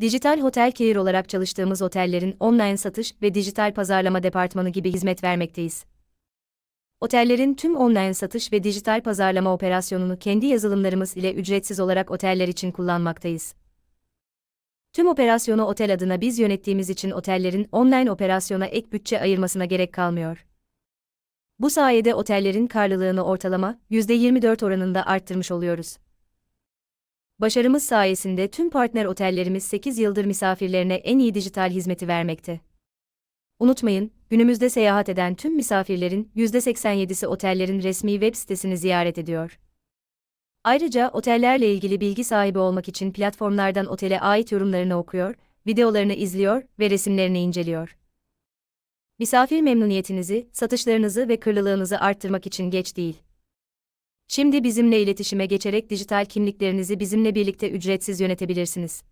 Dijital Hotel Care olarak çalıştığımız otellerin online satış ve dijital pazarlama departmanı gibi hizmet vermekteyiz. Otellerin tüm online satış ve dijital pazarlama operasyonunu kendi yazılımlarımız ile ücretsiz olarak oteller için kullanmaktayız. Tüm operasyonu otel adına biz yönettiğimiz için otellerin online operasyona ek bütçe ayırmasına gerek kalmıyor. Bu sayede otellerin karlılığını ortalama %24 oranında arttırmış oluyoruz. Başarımız sayesinde tüm partner otellerimiz 8 yıldır misafirlerine en iyi dijital hizmeti vermekte. Unutmayın, günümüzde seyahat eden tüm misafirlerin %87'si otellerin resmi web sitesini ziyaret ediyor. Ayrıca otellerle ilgili bilgi sahibi olmak için platformlardan otele ait yorumlarını okuyor, videolarını izliyor ve resimlerini inceliyor. Misafir memnuniyetinizi, satışlarınızı ve kırlılığınızı arttırmak için geç değil. Şimdi bizimle iletişime geçerek dijital kimliklerinizi bizimle birlikte ücretsiz yönetebilirsiniz.